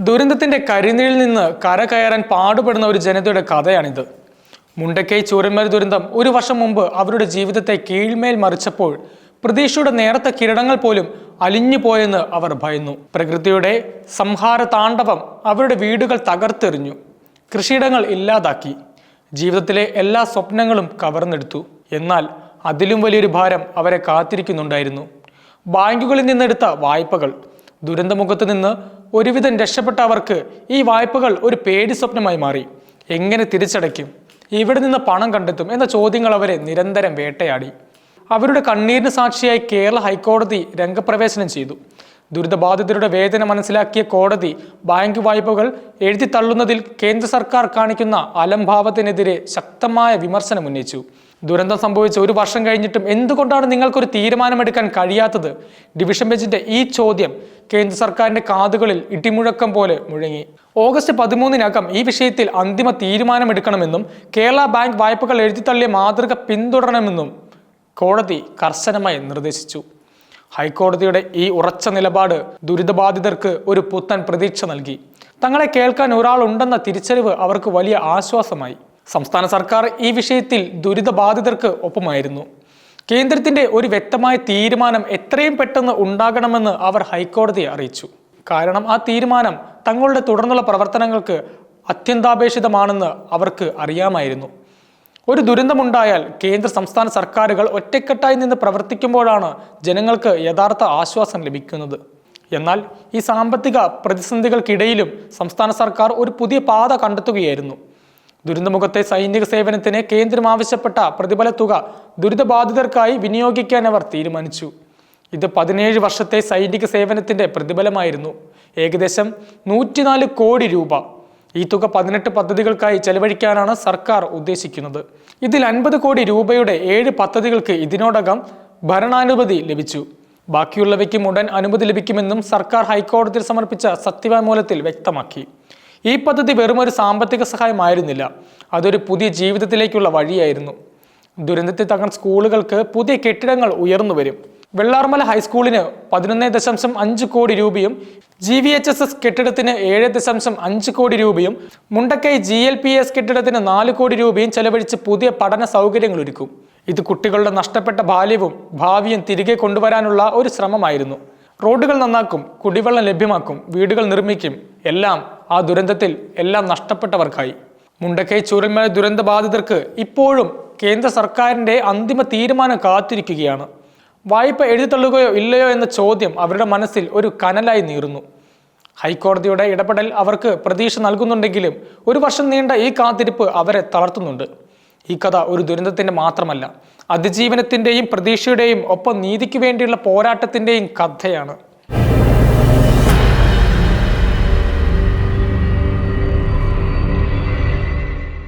ദുരന്തത്തിന്റെ കരിനിഴിൽ നിന്ന് കരകയറാൻ പാടുപെടുന്ന ഒരു ജനതയുടെ കഥയാണിത്. മുണ്ടക്കൈ ചൂരന്മാർ ദുരന്തം ഒരു വർഷം മുമ്പ് അവരുടെ ജീവിതത്തെ കീഴ്മേൽ മറിച്ചപ്പോൾ പ്രതീക്ഷയുടെ നേരത്തെ കിരണങ്ങൾ പോലും അലിഞ്ഞു പോയെന്ന് അവർ ഭയന്നു. പ്രകൃതിയുടെ സംഹാര താണ്ഡവം അവരുടെ വീടുകൾ തകർത്തെറിഞ്ഞു. കൃഷിയിടങ്ങൾ ഇല്ലാതാക്കി. ജീവിതത്തിലെ എല്ലാ സ്വപ്നങ്ങളും കവർന്നെടുത്തു. എന്നാൽ അതിലും വലിയൊരു ഭാരം അവരെ കാത്തിരിക്കുന്നുണ്ടായിരുന്നു. ബാങ്കുകളിൽ നിന്നെടുത്ത വായ്പകൾ ദുരന്തമുഖത്ത് നിന്ന് ഒരുവിധം രക്ഷപ്പെട്ട അവർക്ക് ഈ വായ്പകൾ ഒരു പേടി സ്വപ്നമായി മാറി. എങ്ങനെ തിരിച്ചടയ്ക്കും? ഇവിടെ നിന്ന് പണം കണ്ടെത്തും എന്ന ചോദ്യങ്ങൾ അവരെ നിരന്തരം വേട്ടയാടി. അവരുടെ കണ്ണീരിന് സാക്ഷിയായി കേരള ഹൈക്കോടതി രംഗപ്രവേശനം ചെയ്തു. ദുരിതബാധിതരുടെ വേദന മനസ്സിലാക്കിയ കോടതി ബാങ്ക് വായ്പകൾ എഴുതി തള്ളുന്നതിൽ കേന്ദ്ര സർക്കാർ കാണിക്കുന്ന അലംഭാവത്തിനെതിരെ ശക്തമായ വിമർശനം ഉന്നയിച്ചു. ദുരന്തം സംഭവിച്ച ഒരു വർഷം കഴിഞ്ഞിട്ടും എന്തുകൊണ്ടാണ് നിങ്ങൾക്കൊരു തീരുമാനമെടുക്കാൻ കഴിയാത്തത്? ഡിവിഷൻ ബെഞ്ചിന്റെ ഈ ചോദ്യം കേന്ദ്ര സർക്കാരിന്റെ കാതുകളിൽ ഇടിമുഴക്കം പോലെ മുഴങ്ങി. ഓഗസ്റ്റ് പതിമൂന്നിനകം ഈ വിഷയത്തിൽ അന്തിമ തീരുമാനമെടുക്കണമെന്നും കേരള ബാങ്ക് വായ്പകൾ എഴുതിത്തള്ളിയ മാതൃക പിന്തുടരണമെന്നും കോടതി കർശനമായി നിർദ്ദേശിച്ചു. ഹൈക്കോടതിയുടെ ഈ ഉറച്ച നിലപാട് ദുരിതബാധിതർക്ക് ഒരു പുത്തൻ പ്രതീക്ഷ നൽകി. തങ്ങളെ കേൾക്കാൻ ഒരാളുണ്ടെന്ന തിരിച്ചറിവ് അവർക്ക് വലിയ ആശ്വാസമായി. സംസ്ഥാന സർക്കാർ ഈ വിഷയത്തിൽ ദുരിതബാധിതർക്ക് ഒപ്പമായിരുന്നു. കേന്ദ്രത്തിന്റെ ഒരു വ്യക്തമായ തീരുമാനം എത്രയും പെട്ടെന്ന് ഉണ്ടാകണമെന്ന് അവർ ഹൈക്കോടതിയെ അറിയിച്ചു. കാരണം ആ തീരുമാനം തങ്ങളുടെ തുടർന്നുള്ള പ്രവർത്തനങ്ങൾക്ക് അത്യന്താപേക്ഷിതമാണെന്ന് അവർക്ക് അറിയാമായിരുന്നു. ഒരു ദുരന്തമുണ്ടായാൽ കേന്ദ്ര സംസ്ഥാന സർക്കാരുകൾ ഒറ്റക്കെട്ടായി നിന്ന് പ്രവർത്തിക്കുമ്പോഴാണ് ജനങ്ങൾക്ക് യഥാർത്ഥ ആശ്വാസം ലഭിക്കുന്നത്. എന്നാൽ ഈ സാമ്പത്തിക പ്രതിസന്ധികൾക്കിടയിലും സംസ്ഥാന സർക്കാർ ഒരു പുതിയ പാത കണ്ടെത്തുകയായിരുന്നു. ദുരന്തമുഖത്തെ സൈനിക സേവനത്തിന് കേന്ദ്രം ആവശ്യപ്പെട്ട പ്രതിഫല തുക ദുരിതബാധിതർക്കായി വിനിയോഗിക്കാൻ അവർ തീരുമാനിച്ചു. ഇത് പതിനേഴ് വർഷത്തെ സൈനിക സേവനത്തിന്റെ പ്രതിഫലമായിരുന്നു. ഏകദേശം നൂറ്റിനാല് കോടി രൂപ. ഈ തുക പതിനെട്ട് പദ്ധതികൾക്കായി ചെലവഴിക്കാനാണ് സർക്കാർ ഉദ്ദേശിക്കുന്നത്. ഇതിൽ അൻപത് കോടി രൂപയുടെ ഏഴ് പദ്ധതികൾക്ക് ഇതിനോടകം ഭരണാനുമതി ലഭിച്ചു. ബാക്കിയുള്ളവയ്ക്കും ഉടൻ അനുമതി ലഭിക്കുമെന്നും സർക്കാർ ഹൈക്കോടതിയിൽ സമർപ്പിച്ച സത്യവാങ്മൂലത്തിൽ വ്യക്തമാക്കി. ഈ പദ്ധതി വെറുമൊരു സാമ്പത്തിക സഹായമായിരുന്നില്ല. അതൊരു പുതിയ ജീവിതത്തിലേക്കുള്ള വഴിയായിരുന്നു. ദുരന്തത്തിൽ തകർന്ന സ്കൂളുകൾക്ക് പുതിയ കെട്ടിടങ്ങൾ ഉയർന്നു വരും. വെള്ളാർമല ഹൈസ്കൂളിന് പതിനൊന്ന് ദശാംശം അഞ്ച് കോടി രൂപയും G V H S S കെട്ടിടത്തിന് ഏഴ് ദശാംശം അഞ്ച് കോടി രൂപയും Mundakkai G L P S കെട്ടിടത്തിന് നാല് കോടി രൂപയും ചെലവഴിച്ച് പുതിയ പഠന സൗകര്യങ്ങൾ ഒരുക്കും. ഇത് കുട്ടികളുടെ നഷ്ടപ്പെട്ട ബാല്യവും ഭാവിയും തിരികെ കൊണ്ടുവരാനുള്ള ഒരു ശ്രമമായിരുന്നു. റോഡുകൾ നന്നാക്കും കുടിവെള്ളം ലഭ്യമാക്കും വീടുകൾ നിർമ്മിക്കും. എല്ലാം ആ ദുരന്തത്തിൽ എല്ലാം നഷ്ടപ്പെട്ടവർക്കായി. മുണ്ടക്കൈ ചൂരന്മല ദുരന്തബാധിതർക്ക് ഇപ്പോഴും കേന്ദ്ര സർക്കാരിന്റെ അന്തിമ തീരുമാനം കാത്തിരിക്കുകയാണ്. വായ്പ എഴുതിത്തള്ളുകയോ ഇല്ലയോ എന്ന ചോദ്യം അവരുടെ മനസ്സിൽ ഒരു കനലായി നീറുന്നു. ഹൈക്കോടതിയുടെ ഇടപെടൽ അവർക്ക് പ്രതീക്ഷ നൽകുന്നുണ്ടെങ്കിലും ഒരു വർഷം നീണ്ട ഈ കാത്തിരിപ്പ് അവരെ തളർത്തുന്നുണ്ട്. ഈ കഥ ഒരു ദുരന്തത്തിന്റെ മാത്രമല്ല അതിജീവനത്തിന്റെയും പ്രതീക്ഷയുടെയും ഒപ്പം നീതിക്ക് വേണ്ടിയുള്ള പോരാട്ടത്തിന്റെയും കഥയാണ്.